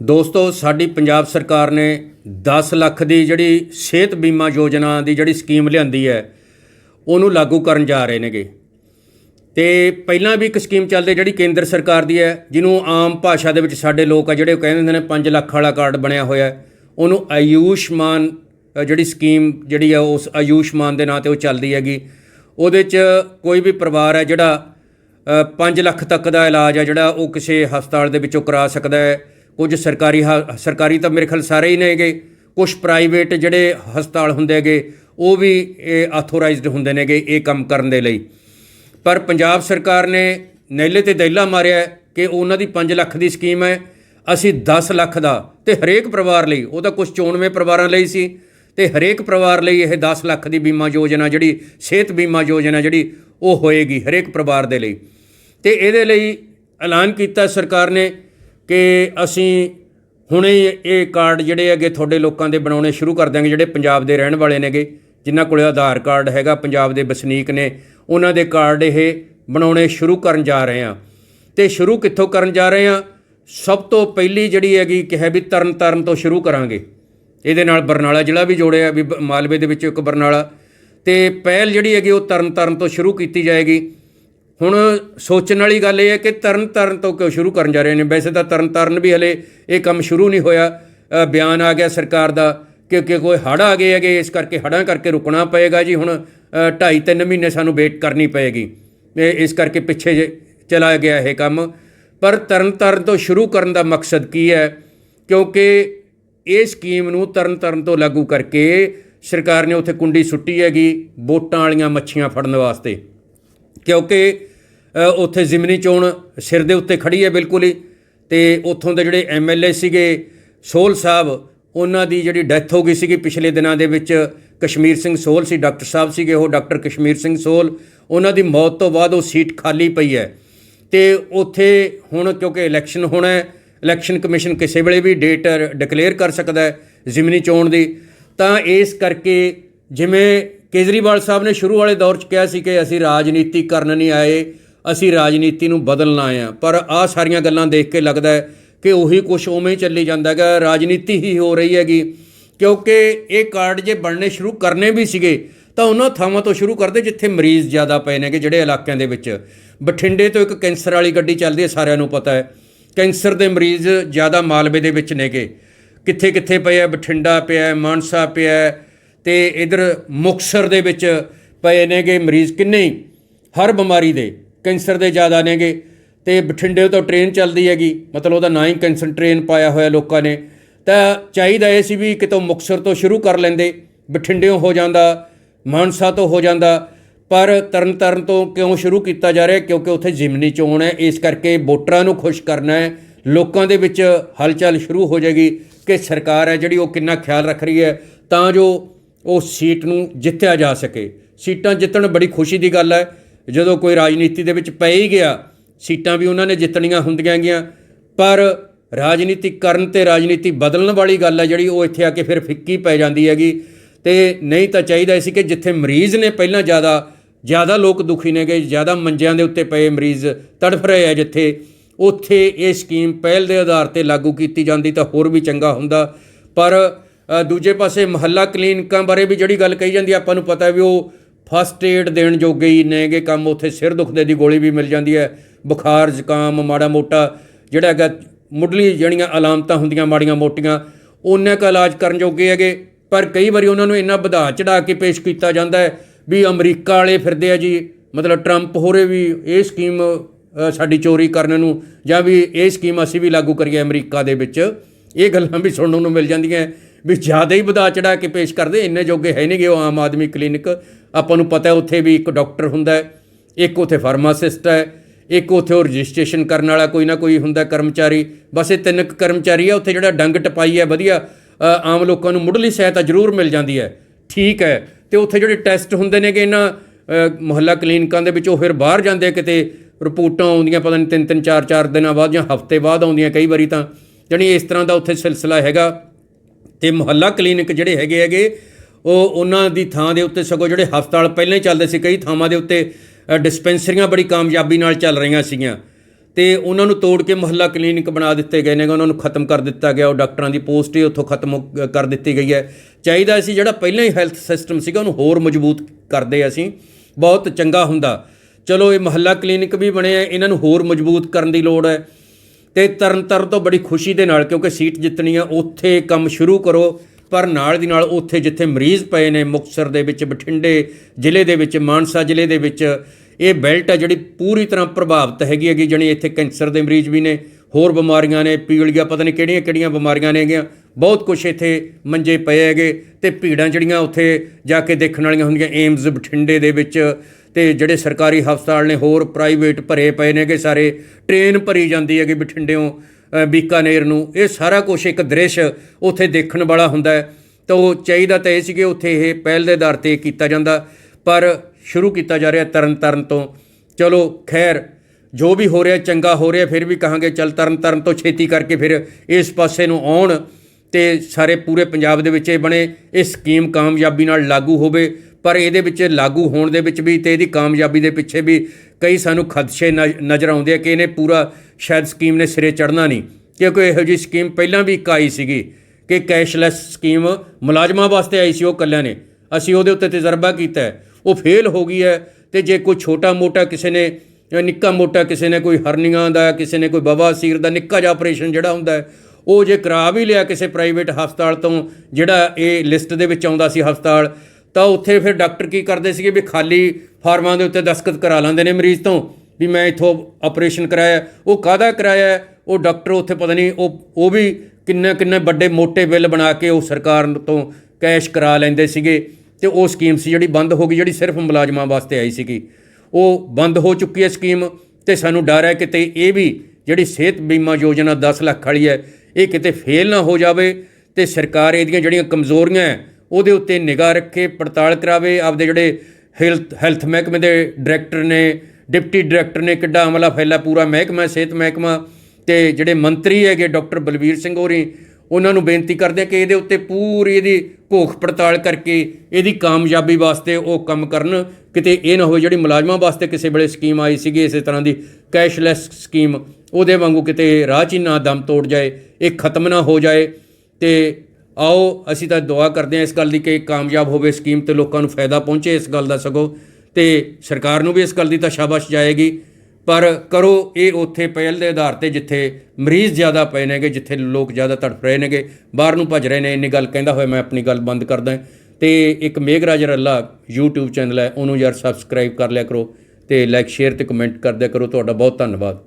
ਦੋਸਤੋ, ਸਾਡੀ ਪੰਜਾਬ ਸਰਕਾਰ ਨੇ 10 ਲੱਖ ਦੀ ਜਿਹੜੀ ਸਿਹਤ ਬੀਮਾ ਯੋਜਨਾ ਦੀ ਜਿਹੜੀ ਸਕੀਮ ਲਿਆਂਦੀ ਹੈ, ਉਹਨੂੰ ਲਾਗੂ ਕਰਨ ਜਾ ਰਹੇ ਨੇਗੇ। ਤੇ ਪਹਿਲਾਂ ਵੀ ਇੱਕ ਸਕੀਮ ਚੱਲਦੀ ਜਿਹੜੀ ਕੇਂਦਰ ਸਰਕਾਰ ਦੀ ਹੈ, ਜਿਹਨੂੰ ਆਮ ਭਾਸ਼ਾ ਦੇ ਵਿੱਚ ਸਾਡੇ ਲੋਕ ਆ ਜਿਹੜੇ ਉਹ ਕਹਿੰਦੇ ਨੇ 5 ਲੱਖ ਵਾਲਾ ਕਾਰਡ ਬਣਿਆ ਹੋਇਆ ਉਹਨੂੰ ਆਯੂਸ਼ਮਾਨ ਜਿਹੜੀ ਸਕੀਮ ਜਿਹੜੀ ਆ ਉਸ ਆਯੂਸ਼ਮਾਨ ਦੇ ਨਾਂ ਤੇ ਉਹ ਚੱਲਦੀ ਹੈਗੀ। ਉਹਦੇ 'ਚ ਕੋਈ ਵੀ ਪਰਿਵਾਰ ਹੈ ਜਿਹੜਾ 5 ਲੱਖ ਤੱਕ ਦਾ ਇਲਾਜ ਹੈ ਜਿਹੜਾ ਉਹ ਕਿਸੇ ਹਸਪਤਾਲ ਦੇ ਵਿੱਚੋਂ ਕਰਾ ਸਕਦਾ ਹੈ। ਕੁਝ ਸਰਕਾਰੀ ਹ- ਸਰਕਾਰੀ ਤਾਂ ਮੇਰੇ ਖਿਆਲ ਸਾਰੇ ਹੀ ਨੇਗੇ, ਕੁਝ ਪ੍ਰਾਈਵੇਟ ਜਿਹੜੇ ਹਸਪਤਾਲ ਹੁੰਦੇ ਹੈਗੇ, ਉਹ ਵੀ ਇਹ ਆਥੋਰਾਈਜ਼ਡ ਹੁੰਦੇ ਨੇਗੇ ਇਹ ਕੰਮ ਕਰਨ ਦੇ ਲਈ। ਪਰ ਪੰਜਾਬ ਸਰਕਾਰ ਨੇ ਨੈਲੇ ਤੇ ਦੈਲਾ ਮਾਰਿਆ ਕਿ ਉਹਨਾਂ ਦੀ 5 ਲੱਖ ਦੀ ਸਕੀਮ ਹੈ, ਅਸੀਂ 10 ਲੱਖ ਦਾ ਤੇ ਹਰੇਕ ਪਰਿਵਾਰ ਲਈ, ਉਹ ਤਾਂ ਕੁਝ 94 ਪਰਿਵਾਰਾਂ ਲਈ ਸੀ, ਤੇ ਹਰੇਕ ਪਰਿਵਾਰ ਲਈ ਇਹ 10 ਲੱਖ ਦੀ ਬੀਮਾ ਯੋਜਨਾ ਜਿਹੜੀ, ਸਿਹਤ ਬੀਮਾ ਯੋਜਨਾ ਜਿਹੜੀ, ਉਹ ਹੋਏਗੀ ਹਰੇਕ ਪਰਿਵਾਰ ਦੇ ਲਈ। ਤੇ ਇਹਦੇ ਲਈ ਐਲਾਨ ਕੀਤਾ ਸਰਕਾਰ ਨੇ ਕਿ ਅਸੀਂ ਹੁਣੇ ਇਹ ਕਾਰਡ ਜਿਹੜੇ ਹੈਗੇ ਤੁਹਾਡੇ ਲੋਕਾਂ ਦੇ ਬਣਾਉਣੇ ਸ਼ੁਰੂ ਕਰ ਦਾਂਗੇ ਜਿਹੜੇ ਪੰਜਾਬ ਦੇ ਰਹਿਣ ਵਾਲੇ ਨੇਗੇ, ਜਿਨ੍ਹਾਂ ਕੋਲੇ ਆਧਾਰ ਕਾਰਡ ਹੈਗਾ, ਪੰਜਾਬ ਦੇ ਵਸਨੀਕ ਨੇ, ਉਹਨਾਂ ਦੇ ਕਾਰਡ ਇਹ ਬਣਾਉਣੇ ਸ਼ੁਰੂ ਕਰਨ ਜਾ ਰਹੇ ਆ ਤੇ ਸ਼ੁਰੂ ਕਿੱਥੋਂ ਕਰਨ ਜਾ ਰਹੇ ਆ ਸਭ ਤੋਂ ਪਹਿਲੀ ਜਿਹੜੀ ਹੈਗੀ ਕਿਹਾ ਵੀ ਤਰਨ ਤਾਰਨ ਤੋਂ ਸ਼ੁਰੂ ਕਰਾਂਗੇ। ਇਹਦੇ ਨਾਲ ਬਰਨਾਲਾ ਜ਼ਿਲ੍ਹਾ ਵੀ ਜੋੜਿਆ ਵੀ ਬ- ਮਾਲਵੇ ਦੇ ਵਿੱਚ ਇੱਕ ਬਰਨਾਲਾ। ਤੇ ਪਹਿਲ ਜਿਹੜੀ ਹੈਗੀ, ਉਹ ਤਰਨ ਤਾਰਨ ਤੋਂ ਸ਼ੁਰੂ ਕੀਤੀ ਜਾਏਗੀ। ਹੁਣ ਸੋਚਣ ਵਾਲੀ ਗੱਲ ਇਹ ਹੈ ਕਿ ਤਰਨ ਤਾਰਨ ਤੋਂ ਕਿਉਂ ਸ਼ੁਰੂ ਕਰਨ ਜਾ ਰਹੇ ਨੇ? ਵੈਸੇ ਤਾਂ ਤਰਨ ਤਾਰਨ ਵੀ ਹਲੇ ਇਹ ਕੰਮ ਸ਼ੁਰੂ ਨਹੀਂ ਹੋਇਆ। ਬਿਆਨ ਆ ਗਿਆ ਸਰਕਾਰ ਦਾ ਕਿ ਕਿ ਕੋਈ ਹੜ੍ਹ ਆ ਗਏ ਹੈਗੇ, ਇਸ ਕਰਕੇ ਹੜ੍ਹਾਂ ਕਰਕੇ ਰੁਕਣਾ ਪਏਗਾ ਜੀ। ਹੁਣ 2.5 3 ਮਹੀਨੇ ਸਾਨੂੰ ਵੇਟ ਕਰਨੀ ਪਏਗੀ। ਇਸ ਕਰਕੇ ਪਿੱਛੇ ਜੇ ਚਲਾ ਗਿਆ ਇਹ ਕੰਮ। ਪਰ ਤਰਨ ਤਾਰਨ ਤੋਂ ਸ਼ੁਰੂ ਕਰਨ ਦਾ ਮਕਸਦ ਕੀ ਹੈ? ਕਿਉਂਕਿ ਇਹ ਸਕੀਮ ਨੂੰ ਤਰਨ ਤਾਰਨ ਤੋਂ ਲਾਗੂ ਕਰਕੇ ਸਰਕਾਰ ਨੇ ਉੱਥੇ ਕੁੰਡੀ ਸੁੱਟੀ ਹੈਗੀ, ਵੋਟਾਂ ਵਾਲੀਆਂ ਮੱਛੀਆਂ ਫੜਨ ਵਾਸਤੇ। ਕਿਉਂਕਿ ਉੱਥੇ ਜ਼ਿਮਨੀ ਚੋਣ ਸਿਰ ਦੇ ਉੱਤੇ ਖੜੀ ਹੈ ਬਿਲਕੁਲ ਹੀ ਤੇ ਉੱਥੋਂ ਦੇ ਜਿਹੜੇ ਐਮਐਲਏ ਸੀਗੇ ਸੋਲ ਸਾਹਿਬ, ਉਹਨਾਂ ਦੀ ਜਿਹੜੀ ਡੈਥ ਹੋ ਗਈ ਸੀਗੀ ਪਿਛਲੇ ਦਿਨਾਂ ਦੇ ਵਿੱਚ, ਕਸ਼ਮੀਰ ਸਿੰਘ ਸੋਲ ਸੀ, ਡਾਕਟਰ ਸਾਹਿਬ ਸੀਗੇ ਉਹ, ਡਾਕਟਰ ਕਸ਼ਮੀਰ ਸਿੰਘ ਸੋਲ, ਉਹਨਾਂ ਦੀ ਮੌਤ ਤੋਂ ਬਾਅਦ ਉਹ ਸੀਟ ਖਾਲੀ ਪਈ ਹੈ। ਤੇ ਉੱਥੇ ਹੁਣ ਕਿਉਂਕਿ ਇਲੈਕਸ਼ਨ ਹੋਣਾ ਹੈ, ਇਲੈਕਸ਼ਨ ਕਮਿਸ਼ਨ ਕਿਸੇ ਵੇਲੇ ਵੀ ਡੇਟ ਡਿਕਲੇਅਰ ਕਰ ਸਕਦਾ ਹੈ ਜ਼ਿਮਨੀ ਚੋਣ ਦੀ। ਤਾਂ ਇਸ ਕਰਕੇ ਜਿਵੇਂ ਕੇਜਰੀਵਾਲ ਸਾਹਿਬ ਨੇ ਸ਼ੁਰੂ ਵਾਲੇ ਦੌਰ 'ਚ ਕਿਹਾ ਸੀ ਕਿ ਅਸੀਂ ਰਾਜਨੀਤੀ ਕਰਨ ਨਹੀਂ ਆਏ, ਅਸੀਂ ਰਾਜਨੀਤੀ ਨੂੰ ਬਦਲਣਾ ਆਏ ਆ ਪਰ ਆਹ ਸਾਰੀਆਂ ਗੱਲਾਂ ਦੇਖ ਕੇ ਲੱਗਦਾ ਹੈ ਕਿ ਉਹੀ ਕੁਝ ਉਵੇਂ ਹੀ ਚੱਲੀ ਜਾਂਦਾ ਹੈਗਾ, ਰਾਜਨੀਤੀ ਹੀ ਹੋ ਰਹੀ ਹੈਗੀ। ਕਿਉਂਕਿ ਇਹ ਕਾਰਡ ਜੇ ਬਣਨੇ ਸ਼ੁਰੂ ਕਰਨੇ ਵੀ ਸੀਗੇ, ਤਾਂ ਉਹਨਾਂ ਥਾਵਾਂ ਤੋਂ ਸ਼ੁਰੂ ਕਰਦੇ ਜਿੱਥੇ ਮਰੀਜ਼ ਜ਼ਿਆਦਾ ਪਏ ਨੇਗੇ ਜਿਹੜੇ ਇਲਾਕਿਆਂ ਦੇ ਵਿੱਚ। ਬਠਿੰਡੇ ਤੋਂ ਇੱਕ ਕੈਂਸਰ ਵਾਲੀ ਗੱਡੀ ਚੱਲਦੀ ਹੈ, ਸਾਰਿਆਂ ਨੂੰ ਪਤਾ ਹੈ। ਕੈਂਸਰ ਦੇ ਮਰੀਜ਼ ਜ਼ਿਆਦਾ ਮਾਲਵੇ ਦੇ ਵਿੱਚ ਨੇਗੇ। ਕਿੱਥੇ ਕਿੱਥੇ ਪਏ ਆ? ਬਠਿੰਡਾ ਪਿਆ, ਮਾਨਸਾ ਪਿਆ ਤੇ ਇਧਰ ਮੁਕਸਰ ਦੇ ਵਿੱਚ ਪਏ ਨੇਗੇ ਮਰੀਜ਼ ਕਿੰਨੇ ਹੀ? ਹਰ ਬਿਮਾਰੀ ਦੇ, ਕੈਂਸਰ ਦੇ ਜ਼ਿਆਦਾ ਨੇਗੇ। ਤੇ ਬਠਿੰਡੇ ਤੋਂ ਟ੍ਰੇਨ ਚੱਲਦੀ ਹੈਗੀ, ਮਤਲਬ ਉਹਦਾ ਨਾਂ ਹੀ ਕੈਂਸਰ ਟ੍ਰੇਨ ਪਾਇਆ ਹੋਇਆ ਲੋਕਾਂ ਨੇ। ਤਾਂ ਚਾਹੀਦਾ ਇਹ ਸੀ ਵੀ ਕਿਤੋਂ ਮੁਕਸਰ ਤੋਂ ਸ਼ੁਰੂ ਕਰ ਲੈਂਦੇ ਬਠਿੰਡਿਓਂ ਹੋ ਜਾਂਦਾ, ਮਾਨਸਾ ਤੋਂ ਹੋ ਜਾਂਦਾ। ਪਰ ਤਰਨ ਤਾਰਨ ਤੋਂ ਕਿਉਂ ਸ਼ੁਰੂ ਕੀਤਾ ਜਾ ਰਿਹਾ? ਕਿਉਂਕਿ ਉੱਥੇ ਜ਼ਿਮਨੀ ਚੋਣ ਹੈ, ਇਸ ਕਰਕੇ ਵੋਟਰਾਂ ਨੂੰ ਖੁਸ਼ ਕਰਨਾ ਹੈ। ਲੋਕਾਂ ਦੇ ਵਿੱਚ ਹਲਚਲ ਸ਼ੁਰੂ ਹੋ ਜਾਏਗੀ ਕਿ ਸਰਕਾਰ ਹੈ ਜਿਹੜੀ ਉਹ ਕਿੰਨਾ ਖਿਆਲ ਰੱਖ ਰਹੀ ਹੈ। ਤਾਂ ਜੋ ਉਹ ਸੀਟ ਨੂੰ ਜਿੱਤਿਆ ਜਾ ਸਕੇ। ਸੀਟਾਂ ਜਿੱਤਣ ਬੜੀ ਖੁਸ਼ੀ ਦੀ ਗੱਲ ਹੈ। ਜਦੋਂ ਕੋਈ ਰਾਜਨੀਤੀ ਦੇ ਵਿੱਚ ਪੈ ਹੀ ਗਿਆ, ਸੀਟਾਂ ਵੀ ਉਹਨਾਂ ਨੇ ਜਿੱਤਣੀਆਂ ਹੁੰਦੀਆਂ ਗੀਆਂ ਪਰ ਰਾਜਨੀਤੀ ਕਰਨ ਤੇ ਰਾਜਨੀਤੀ ਬਦਲਣ ਵਾਲੀ ਗੱਲ ਹੈ ਜਿਹੜੀ, ਉਹ ਇੱਥੇ ਆ ਕੇ ਫਿਰ ਫਿੱਕੀ ਪੈ ਜਾਂਦੀ ਹੈਗੀ। ਤੇ ਨਹੀਂ ਤਾਂ ਚਾਹੀਦਾ ਸੀ ਕਿ ਜਿੱਥੇ ਮਰੀਜ਼ ਨੇ ਪਹਿਲਾਂ ਜ਼ਿਆਦਾ ਜ਼ਿਆਦਾ ਲੋਕ ਦੁਖੀ ਨੇਗੇ ਜ਼ਿਆਦਾ ਮੰਜਿਆਂ ਦੇ ਉੱਤੇ ਪਏ ਮਰੀਜ਼ ਤੜਫ ਰਹੇ ਆ ਜਿੱਥੇ, ਉੱਥੇ ਇਹ ਸਕੀਮ ਪਹਿਲ ਦੇ ਆਧਾਰ ਤੇ ਲਾਗੂ ਕੀਤੀ ਜਾਂਦੀ ਤਾਂ ਹੋਰ ਵੀ ਚੰਗਾ ਹੁੰਦਾ। ਪਰ ਦੂਜੇ ਪਾਸੇ ਮਹੱਲਾ ਕਲੀਨਿਕਾਂ ਬਾਰੇ ਵੀ ਜਿਹੜੀ ਗੱਲ ਕਹੀ ਜਾਂਦੀ ਹੈ, ਆਪਾਂ ਨੂੰ ਪਤਾ ਵੀ ਉਹ ਫਸਟ ਏਡ ਦੇਣ ਜੋਗੇ ਹੀ ਨੇਗੇ ਕੰਮ ਉੱਥੇ ਸਿਰ ਦੁਖਦੇ ਦੀ ਗੋਲੀ ਵੀ ਮਿਲ ਜਾਂਦੀ ਹੈ ਬੁਖਾਰ ਜ਼ੁਕਾਮ ਮਾੜਾ ਮੋਟਾ ਜਿਹੜਾ ਹੈਗਾ ਮੁੱਢਲੀ ਜਿਹੜੀਆਂ ਅਲਾਮਤਾਂ ਹੁੰਦੀਆਂ ਮਾੜੀਆਂ ਮੋਟੀਆਂ ਉਹਨਾਂ ਦਾ ਇਲਾਜ ਕਰਨ ਜੋਗੇ ਹੈਗੇ ਪਰ ਕਈ ਵਾਰੀ ਉਹਨਾਂ ਨੂੰ ਇੰਨਾ ਵਧਾ ਚੜਾ ਕੇ ਪੇਸ਼ ਕੀਤਾ ਜਾਂਦਾ ਹੈ ਵੀ ਅਮਰੀਕਾ ਵਾਲੇ ਫਿਰਦੇ ਆ ਜੀ ਮਤਲਬ ਟਰੰਪ ਹੋਰੇ ਵੀ ਇਹ ਸਕੀਮ ਸਾਡੀ ਚੋਰੀ ਕਰਨ ਨੂੰ ਜਾਂ ਵੀ ਇਹ ਸਕੀਮ ਅਸੀਂ ਵੀ ਲਾਗੂ ਕਰੀਏ ਅਮਰੀਕਾ ਦੇ ਵਿੱਚ ਇਹ ਗੱਲਾਂ ਵੀ ਸੁਣਨ ਨੂੰ ਮਿਲ ਜਾਂਦੀਆਂ ਵੀ ਜ਼ਿਆਦਾ ਹੀ ਵਧਾ ਚੜਾ ਕੇ ਪੇਸ਼ ਕਰਦੇ, ਇੰਨੇ ਜੋਗੇ ਹੈ ਨਹੀਂਗੇ ਉਹ ਆਮ ਆਦਮੀ ਕਲੀਨਿਕ। ਆਪਾਂ ਨੂੰ ਪਤਾ ਉੱਥੇ ਵੀ ਇੱਕ ਡਾਕਟਰ ਹੁੰਦਾ ਇੱਕ ਉੱਥੇ ਫਾਰਮਾਸਿਸਟ ਹੈ, ਇੱਕ ਉੱਥੇ ਉਹ ਰਜਿਸਟ੍ਰੇਸ਼ਨ ਕਰਨ ਵਾਲਾ ਕੋਈ ਨਾ ਕੋਈ ਹੁੰਦਾ ਕਰਮਚਾਰੀ। ਬਸ ਇਹ ਤਿੰਨ ਕੁ ਕਰਮਚਾਰੀ ਆ, ਉੱਥੇ ਜਿਹੜਾ ਡੰਗ ਟਪਾਈ ਹੈ, ਵਧੀਆ ਆਮ ਲੋਕਾਂ ਨੂੰ ਮੁੱਢਲੀ ਸਹਾਇਤਾ ਜ਼ਰੂਰ ਮਿਲ ਜਾਂਦੀ ਹੈ। ਠੀਕ ਹੈ, ਤੇ ਉੱਥੇ ਜਿਹੜੇ ਟੈਸਟ ਹੁੰਦੇ ਨੇਗੇ ਇਹਨਾਂ ਮੁਹੱਲਾ ਕਲੀਨਿਕਾਂ ਦੇ ਵਿੱਚ, ਉਹ ਫਿਰ ਬਾਹਰ ਜਾਂਦੇ ਕਿਤੇ, ਰਿਪੋਰਟਾਂ ਆਉਂਦੀਆਂ, ਪਤਾ ਨਹੀਂ ਤਿੰਨ ਤਿੰਨ ਚਾਰ ਚਾਰ ਦਿਨਾਂ ਬਾਅਦ ਜਾਂ ਹਫ਼ਤੇ ਬਾਅਦ ਆਉਂਦੀਆਂ ਕਈ ਵਾਰੀ ਤਾਂ। ਜਾਣੀ ਇਸ ਤਰ੍ਹਾਂ ਦਾ ਉੱਥੇ ਸਿਲਸਿਲਾ ਹੈਗਾ। ਤੇ ਮੁਹੱਲਾ ਕਲੀਨਿਕ ਜਿਹੜੇ ਹੈਗੇ ਹੈਗੇ, ਉਹ ਉਹਨਾਂ ਦੀ ਥਾਂ ਦੇ ਉੱਤੇ ਸਗੋਂ ਜਿਹੜੇ ਹਸਪਤਾਲ ਪਹਿਲਾਂ ਹੀ ਚੱਲਦੇ ਸੀ, ਕਈ ਥਾਵਾਂ ਦੇ ਉੱਤੇ ਡਿਸਪੈਂਸਰੀਆਂ ਬੜੀ ਕਾਮਯਾਬੀ ਨਾਲ ਚੱਲ ਰਹੀਆਂ ਸੀਗੀਆਂ। ਤੇ ਉਹਨਾਂ ਨੂੰ ਤੋੜ ਕੇ ਮੁਹੱਲਾ ਕਲੀਨਿਕ ਬਣਾ ਦਿੱਤੇ ਗਏ ਨੇਗੇ, ਉਹਨਾਂ ਨੂੰ ਖਤਮ ਕਰ ਦਿੱਤਾ ਗਿਆ, ਉਹ ਡਾਕਟਰਾਂ ਦੀ ਪੋਸਟ ਹੀ ਉੱਥੋਂ ਖਤਮ ਕਰ ਦਿੱਤੀ ਗਈ ਹੈ। ਚਾਹੀਦਾ ਸੀ ਜਿਹੜਾ ਪਹਿਲਾਂ ਹੀ ਹੈਲਥ ਸਿਸਟਮ ਸੀਗਾ, ਉਹਨੂੰ ਹੋਰ ਮਜ਼ਬੂਤ ਕਰਦੇ ਅਸੀਂ, ਬਹੁਤ ਚੰਗਾ ਹੁੰਦਾ। ਚਲੋ ਇਹ ਮੁਹੱਲਾ ਕਲੀਨਿਕ ਵੀ ਬਣੇ ਆ, ਇਹਨਾਂ ਨੂੰ ਹੋਰ ਮਜ਼ਬੂਤ ਕਰਨ ਦੀ ਲੋੜ ਹੈ। ਤੇ ਤਰਨਤਾਰਨ ਤੋਂ ਬੜੀ ਖੁਸ਼ੀ ਦੇ ਨਾਲ, ਕਿਉਂਕਿ ਸੀਟ ਜਿੱਤਣੀ ਆ, ਉੱਥੇ ਕੰਮ ਸ਼ੁਰੂ ਕਰੋ। ਪਰ ਨਾਲ ਦੀ ਨਾਲ ਉੱਥੇ ਜਿੱਥੇ ਮਰੀਜ਼ ਪਏ ਨੇ, ਮੁਕਤਸਰ ਦੇ ਵਿੱਚ, ਬਠਿੰਡੇ ਜ਼ਿਲ੍ਹੇ ਦੇ ਵਿੱਚ, ਮਾਨਸਾ ਜ਼ਿਲ੍ਹੇ ਦੇ ਵਿੱਚ, ਇਹ ਬੈਲਟ ਹੈ ਜਿਹੜੀ ਪੂਰੀ ਤਰ੍ਹਾਂ ਪ੍ਰਭਾਵਿਤ ਹੈਗੀ ਹੈਗੀ, ਜਣੀ ਇੱਥੇ ਕੈਂਸਰ ਦੇ ਮਰੀਜ਼ ਵੀ ਨੇ, ਹੋਰ ਬਿਮਾਰੀਆਂ ਨੇ, ਪੀਲੀਆ ਪਤਾ ਨਹੀਂ ਕਿਹੜੀਆਂ ਕਿਹੜੀਆਂ ਬਿਮਾਰੀਆਂ ਨੇ ਹੈਗੀਆਂ, ਬਹੁਤ ਕੁਝ ਇੱਥੇ ਮੰਜੇ ਪਏ ਹੈਗੇ, ਤੇ ਭੀੜਾਂ ਜਿਹੜੀਆਂ ਉੱਥੇ ਜਾ ਕੇ ਦੇਖਣ ਵਾਲੀਆਂ ਹੁੰਦੀਆਂ, ਏਮਜ਼ ਬਠਿੰਡੇ ਦੇ ਵਿੱਚ ਤੇ ਜਿਹੜੇ ਸਰਕਾਰੀ ਹਸਪਤਾਲ ਨੇ ਹੋਰ ਪ੍ਰਾਈਵੇਟ ਭਰੇ ਪਏ ਨੇਗੇ, ਸਾਰੇ ਟ੍ਰੇਨ ਭਰੀ ਜਾਂਦੀ ਹੈਗੀ ਬਠਿੰਡਿਓਂ ਬੀਕਾਨੇਰ ਨੂੰ। ਇਹ ਸਾਰਾ ਕੁਝ ਇੱਕ ਦ੍ਰਿਸ਼ ਉੱਥੇ ਦੇਖਣ ਵਾਲਾ ਹੁੰਦਾ ਹੈ। ਤਾਂ ਉਹ ਚਾਹੀਦਾ ਤਾਂ ਇਹ ਸੀ ਕਿ ਉੱਥੇ ਇਹ ਪਹਿਲ ਦੇ ਆਧਾਰ ਤੇ ਕੀਤਾ ਜਾਂਦਾ, ਪਰ ਸ਼ੁਰੂ ਕੀਤਾ ਜਾ ਰਿਹਾ ਤਰਨ ਤਰਨ ਤੋਂ। ਚਲੋ, ਖੈਰ, ਜੋ ਵੀ ਹੋ ਰਿਹਾ ਚੰਗਾ ਹੋ ਰਿਹਾ, ਫਿਰ ਵੀ ਕਹਾਂਗੇ ਚੱਲ ਤਰਨ ਤਰਨ ਤੋਂ ਛੇਤੀ ਕਰਕੇ ਫਿਰ ਇਸ ਪਾਸੇ ਨੂੰ ਆਉਣ ਤੇ ਸਾਰੇ ਪੂਰੇ ਪੰਜਾਬ ਦੇ ਵਿੱਚ ਇਹ ਬਣੇ, ਇਹ ਸਕੀਮ ਕਾਮਯਾਬੀ ਨਾਲ ਲਾਗੂ ਹੋਵੇ। ਪਰ ਇਹਦੇ ਵਿੱਚ ਲਾਗੂ ਹੋਣ ਦੇ ਵਿੱਚ ਵੀ ਤੇ ਇਹਦੀ ਕਾਮਯਾਬੀ ਦੇ ਪਿੱਛੇ ਵੀ ਕਈ ਸਾਨੂੰ ਖਦਸ਼ੇ ਨਜ਼- ਨਜ਼ਰ ਆਉਂਦੇ ਆ ਕਿ ਇਹਨੇ ਪੂਰਾ ਸ਼ਾਇਦ ਸਕੀਮ ਨੇ ਸਿਰੇ ਚੜ੍ਹਨਾ ਨਹੀਂ। ਕਿਉਂਕਿ ਇਹੋ ਜਿਹੀ ਸਕੀਮ ਪਹਿਲਾਂ ਵੀ ਇੱਕ ਆਈ ਸੀਗੀ ਕਿ ਕੈਸ਼ਲੈਸ ਸਕੀਮ ਮੁਲਾਜ਼ਮਾਂ ਵਾਸਤੇ ਆਈ ਸੀ, ਉਹ ਕੱਲਿਆਂ ਨੇ। ਅਸੀਂ ਉਹਦੇ ਉੱਤੇ ਤਜਰਬਾ ਕੀਤਾ ਉਹ ਫੇਲ ਹੋ ਗਈ ਹੈ ਤੇ ਜੇ ਕੋਈ ਛੋਟਾ ਮੋਟਾ ਕਿਸੇ ਨੇ, ਨਿੱਕਾ ਮੋਟਾ ਕਿਸੇ ਨੇ ਕੋਈ ਹਰਨੀਆਂ ਦਾ, ਕਿਸੇ ਨੇ ਕੋਈ ਬਵਾਸੀਰ ਦਾ ਨਿੱਕਾ ਜਿਹਾ ਆਪਰੇਸ਼ਨ ਜਿਹੜਾ ਹੁੰਦਾ ਉਹ ਜੇ ਕਰਾ ਵੀ ਲਿਆ ਕਿਸੇ ਪ੍ਰਾਈਵੇਟ ਹਸਪਤਾਲ ਤੋਂ, ਜਿਹੜਾ ਇਹ ਲਿਸਟ ਦੇ ਵਿੱਚ ਆਉਂਦਾ ਸੀ ਹਸਪਤਾਲ ਤਾਂ ਉੱਥੇ ਫਿਰ ਡਾਕਟਰ ਕੀ ਕਰਦੇ ਸੀਗੇ ਵੀ ਖਾਲੀ ਫਾਰਮਾਂ ਦੇ ਉੱਤੇ ਦਸਤਖਤ ਕਰਾ ਲੈਂਦੇ ਨੇ ਮਰੀਜ਼ ਤੋਂ ਵੀ ਮੈਂ ਇੱਥੋਂ ਆਪਰੇਸ਼ਨ ਕਰਾਇਆ। ਉਹ ਕਾਹਦਾ ਕਰਾਇਆ? ਉਹ ਡਾਕਟਰ ਉੱਥੇ ਪਤਾ ਨਹੀਂ, ਉਹ ਉਹ ਵੀ ਕਿੰਨੇ ਕਿੰਨੇ ਵੱਡੇ ਮੋٹے ਬਿੱਲ ਬਣਾ ਕੇ ਉਹ ਸਰਕਾਰ ਤੋਂ ਕੈਸ਼ ਕਰਾ ਲੈਂਦੇ ਸੀਗੇ ਤੇ ਉਹ ਸਕੀਮ ਸੀ ਜਿਹੜੀ ਬੰਦ ਹੋ ਗਈ, ਜਿਹੜੀ ਸਿਰਫ ਮੁਲਾਜ਼ਮਾਂ ਵਾਸਤੇ ਆਈ ਸੀਗੀ। ਉਹ ਬੰਦ ਹੋ ਚੁੱਕੀ ਹੈ ਸਕੀਮ ਤੇ ਸਾਨੂੰ ਡਰ ਹੈ ਕਿਤੇ ਇਹ ਵੀ ਜਿਹੜੀ ਸਿਹਤ ਬੀਮਾ ਯੋਜਨਾ 10 ਲੱਖ ਵਾਲੀ ਹੈ, ਇਹ ਕਿਤੇ ਫੇਲ ਨਾ ਹੋ ਜਾਵੇ ਤੇ ਸਰਕਾਰ ਇਹਦੀਆਂ ਜਿਹੜੀਆਂ ਕਮਜ਼ੋਰੀਆਂ ਹੈ ਉਹਦੇ ਉੱਤੇ ਨਿਗਾਹ ਰੱਖੇ, ਪੜਤਾਲ ਕਰਾਵੇ, ਆਪਦੇ ਜਿਹੜੇ ਹੈਲਥ ਹੈਲਥ ਮਹਿਕਮੇ ਦੇ ਡਾਇਰੈਕਟਰ ਨੇ ਡਿਪਟੀ ਡਾਇਰੈਕਟਰ ਨੇ ਕਿੱਡਾ ਅਮਲਾ ਫੈਲਾ ਪੂਰਾ ਮਹਿਕਮਾ, ਸਿਹਤ ਮਹਿਕਮਾ ਤੇ ਜਿਹੜੇ ਮੰਤਰੀ ਹੈਗੇ ਡਾਕਟਰ ਬਲਵੀਰ ਸਿੰਘ ਹੋਰੀ, ਉਹਨਾਂ ਨੂੰ ਬੇਨਤੀ ਕਰਦੇ ਆ ਕਿ ਇਹਦੇ ਉੱਤੇ ਪੂਰੀ ਇਹਦੀ ਭੋਖ ਪੜਤਾਲ ਕਰਕੇ ਇਹਦੀ ਕਾਮਯਾਬੀ ਵਾਸਤੇ ਉਹ ਕੰਮ ਕਰਨ। ਕਿਤੇ ਇਹ ਨਾ ਹੋਵੇ ਜਿਹੜੀ ਮੁਲਾਜ਼ਮਾਂ ਵਾਸਤੇ ਕਿਸੇ ਵੇਲੇ ਸਕੀਮ ਆਈ ਸੀਗੀ, ਇਸੇ ਤਰ੍ਹਾਂ ਦੀ ਕੈਸ਼ਲੈਸ ਸਕੀਮ ਉਹਦੇ ਵਾਂਗੂ ਕਿਤੇ ਰਾਹ 'ਚ ਹੀ ਨਾ ਦਮ ਤੋੜ ਜਾਏ, ਇਹ ਖਤਮ ਨਾ ਹੋ ਜਾਏ ਤੇ ਆਓ, ਅਸੀਂ ਤਾਂ ਦੁਆ ਕਰਦੇ ਹਾਂ ਇਸ ਗੱਲ ਦੀ ਕਿ ਕਾਮਯਾਬ ਹੋਵੇ ਸਕੀਮ ਤੇ ਲੋਕਾਂ ਨੂੰ ਫਾਇਦਾ ਪਹੁੰਚੇ ਇਸ ਗੱਲ ਦਾ ਸਗੋਂ। ਤੇ ਸਰਕਾਰ ਨੂੰ ਵੀ ਇਸ ਗੱਲ ਦੀ ਤਾਂ ਸ਼ਾਬਾਸ਼ ਜਾਏਗੀ। ਪਰ ਕਰੋ, ਇਹ ਉੱਥੇ ਪਹਿਲ ਦੇ ਆਧਾਰ ਤੇ ਜਿੱਥੇ ਮਰੀਜ਼ ਜ਼ਿਆਦਾ ਪਏ ਨੇਗੇ, ਜਿੱਥੇ ਲੋਕ ਜ਼ਿਆਦਾ ਤੜਫ ਰਹੇ ਨੇਗੇ, ਬਾਹਰ ਨੂੰ ਭੱਜ ਰਹੇ ਨੇ, ਇੰਨੀ ਗੱਲ ਕਹਿੰਦਾ ਹੋਇਆ, ਮੈਂ ਆਪਣੀ ਗੱਲ ਬੰਦ ਕਰਦਾ ਹਾਂ। ਤੇ ਇੱਕ ਮੇਘਰਾਜ ਰੱਲਾ YouTube ਚੈਨਲ ਹੈ, ਉਹਨੂੰ ਯਾਰ ਸਬਸਕ੍ਰਾਈਬ ਕਰ ਲਿਆ ਕਰੋ ਤੇ ਲਾਈਕ ਸ਼ੇਅਰ ਤੇ ਕਮੈਂਟ ਕਰਦਿਆ ਕਰੋ। ਤੁਹਾਡਾ ਬਹੁਤ ਧੰਨਵਾਦ।